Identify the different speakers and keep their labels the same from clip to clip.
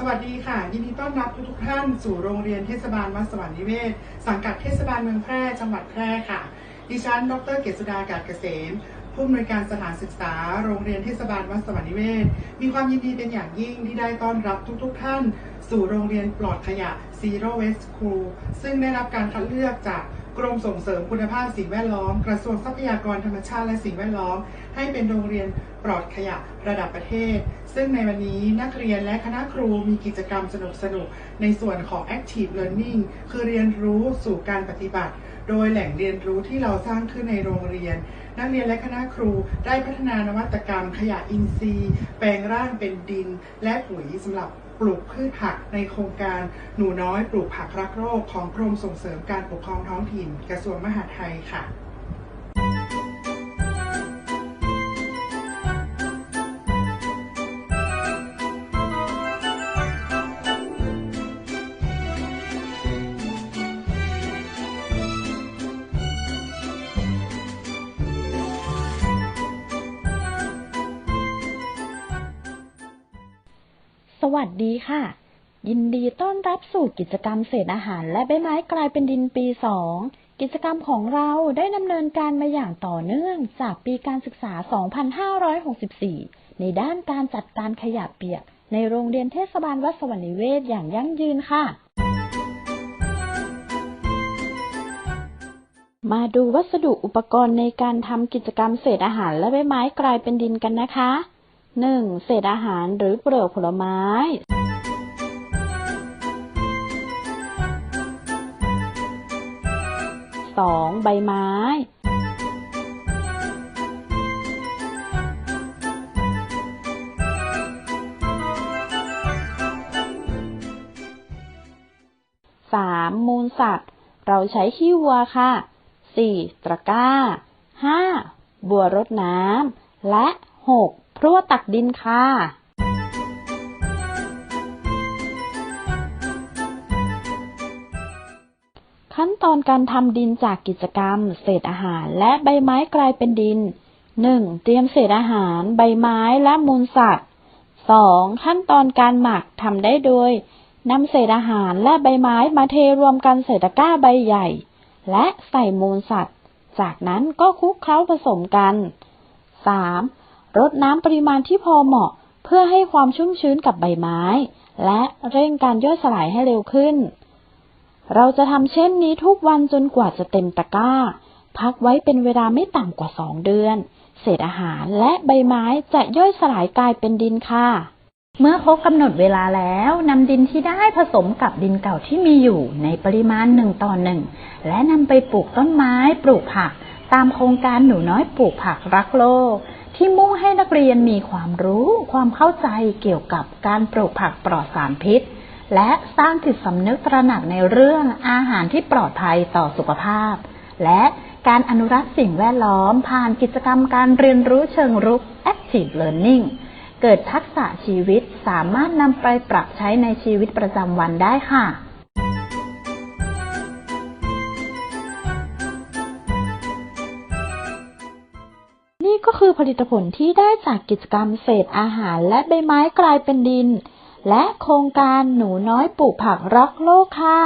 Speaker 1: สวัสดีค่ะ ยินดีต้อนรับทุกๆท่านสู่โรงเรียนเทศบาลวัดสวรรค์นิเวศ สังกัดเทศบาลเมืองแพร่จังหวัดแพร่ค่ะ ดิฉัน ดร เกษดากาศเกษม ผู้อำนวยการสถานศึกษา โรงเรียนเทศบาลวัดสวรรค์นิเวศ มีความยินดีเป็นอย่างยิ่งที่ได้ต้อนรับทุกๆท่าน สู่โรงเรียนปลอดขยะ Zero Waste School ซึ่งได้รับการคัดเลือกจาก กรมส่งเสริมคุณภาพสิ่งแวดล้อม กระทรวงทรัพยากรธรรมชาติและสิ่งแวดล้อม ให้เป็นโรงเรียนปลอดขยะระดับประเทศ ซึ่งในวันนี้นักเรียนและคณะครูมีกิจกรรมสนุกๆในส่วนของ Active Learning คือเรียนรู้สู่การปฏิบัติ โดยแหล่งเรียนรู้ที่เราสร้างขึ้นในโรงเรียน นักเรียนและคณะครูได้พัฒนานวัตกรรม ขยะอินทรีย์ แปลงร่างเป็นดิน และปุ๋ยสำหรับปลูกพืชผักในโครงการหนูน้อยปลูกผักรักโลกของกรมส่งเสริมการปกครองท้องถิ่น กระทรวงมหาดไทยค่ะ
Speaker 2: สวัสดีค่ะ ยินดีต้อนรับสู่กิจกรรมเศษอาหาร และใบไม้กลายเป็นดินปี2กิจกรรมของเราได้ดำเนินการมาอย่างต่อเนื่องจากปีการศึกษา 2564 ในด้านการจัดการขยะเปียก ในโรงเรียนเทศบาลวัดสวรรค์นิเวศอย่างยั่งยืนค่ะ มาดูวัสดุอุปกรณ์ในการทำกิจกรรมเศษอาหารและใบไม้กลายเป็นดินกันนะคะ 1. เศษอาหารหรือเปลือกผลไม้ 2. ใบไม้ 3. มูลสัตว์ เราใช้ขี้วัวค่ะ 4. ตะกร้า 5. บัวรดน้ำและ 6. พรั่วตักดินค่ะขั้นตอนการทำดินจากกิจกรรม เศษอาหารและใบไม้กลายเป็นดิน 1. เตรียมเศษอาหาร ใบไม้และมูลสัตว์ 2. ขั้นตอนการหมักทำได้โดยนำเศษอาหารและใบไม้มาเทรวมกันใส่ตะกร้าใบใหญ่ และใส่มูลสัตว์ จากนั้นก็คลุกเคล้าผสมกัน 3. รดน้ำปริมาณที่พอเหมาะ เพื่อให้ความชุ่มชื้นกับใบไม้ และเร่งการย่อยสลายให้เร็วขึ้น เราจะทำเช่นนี้ทุกวันจนกว่าจะเต็มตะกร้า พักไว้เป็นเวลาไม่ต่ำกว่า2เดือน เศษอาหารและใบไม้จะย่อยสลายกลายเป็นดินค่ะ เมื่อครบกำหนดเวลาแล้วนำดินที่ได้ผสมกับดินเก่าที่มีอยู่ในปริมาณหนึ่งต่อหนึ่งและนำไปปลูกต้นไม้ปลูกผัก ตามโครงการหนูน้อยปลูกผักรักโลก ที่มุ่งให้นักเรียนมีความรู้ ความเข้าใจเกี่ยวกับการปลูกผักปลอดสารพิษ และสร้างจิตสำนึกตระหนักในเรื่องอาหารที่ปลอดภัยต่อสุขภาพ และการอนุรักษ์สิ่งแวดล้อม ผ่านกิจกรรมการเรียนรู้เชิงรุก Active Learning เกิดทักษะชีวิตสามารถนำไปปรับใช้ในชีวิตประจำวันได้ค่ะ คือผลิตผลที่ได้จากกิจกรรมเศษอาหารและใบไม้กลายเป็นดิน และโครงการหนูน้อยปลูกผักรักโลกค่ะ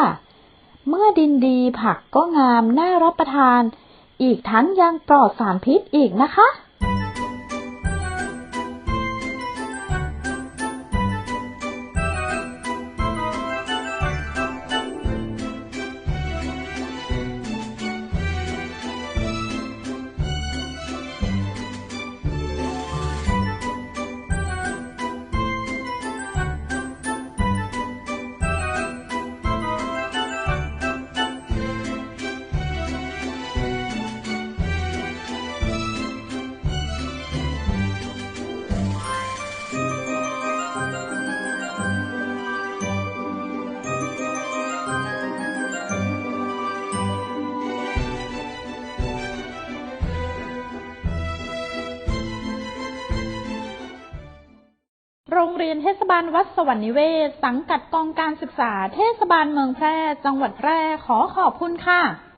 Speaker 2: เมื่อดินดีผักก็งามน่ารับประทาน อีกทั้งยังปลอดสารพิษอีกนะคะ รงเรียนเทศบาลวัดสวรรค์นิเวศ สังกัดกองการศึกษา เทศบาลเมืองแพร่ จังหวัดแพร่ ขอขอบคุณค่ะ